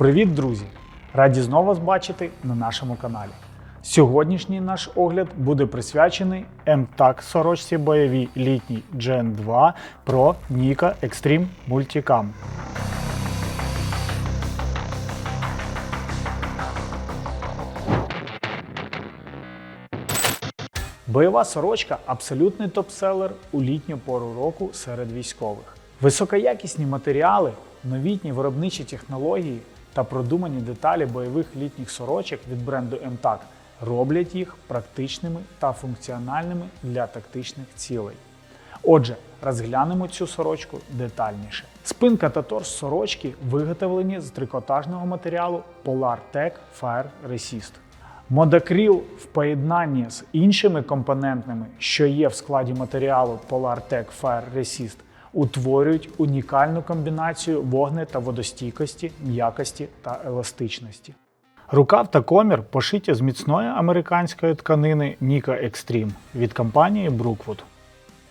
Привіт, друзі! Раді знову вас бачити на нашому каналі. Сьогоднішній наш огляд буде присвячений МТАК сорочці бойовій літній Gen 2 Pro Nika Extreme Multicam. Бойова сорочка абсолютний топселер у літню пору року серед військових. Високоякісні матеріали, новітні виробничі технології та продумані деталі бойових літніх сорочок від бренду MTAC роблять їх практичними та функціональними для тактичних цілей. Отже, розглянемо цю сорочку детальніше. Спинка та торс сорочки виготовлені з трикотажного матеріалу PolarTec Fire Resist. Модакріл в поєднанні з іншими компонентами, що є в складі матеріалу PolarTec Fire Resist, утворюють унікальну комбінацію вогне та водостійкості, м'якості та еластичності. Рукав та комір пошиті з міцної американської тканини Nika Extreme від компанії Brookwood.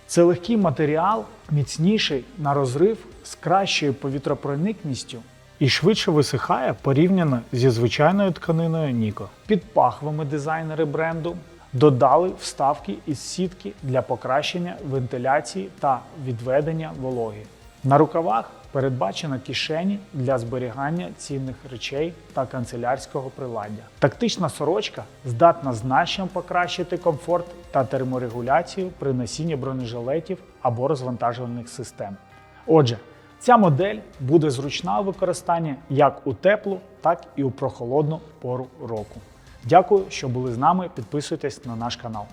Це легкий матеріал, міцніший на розрив з кращою повітропроникністю і швидше висихає порівняно зі звичайною тканиною Ніко. Під пахвами дизайнери бренду додали вставки із сітки для покращення вентиляції та відведення вологи. На рукавах передбачено кишені для зберігання цінних речей та канцелярського приладдя. Тактична сорочка здатна значно покращити комфорт та терморегуляцію при носінні бронежилетів або розвантажувальних систем. Отже, ця модель буде зручна у використанні як у теплу, так і у прохолодну пору року. Дякую, що були з нами. Підписуйтесь на наш канал.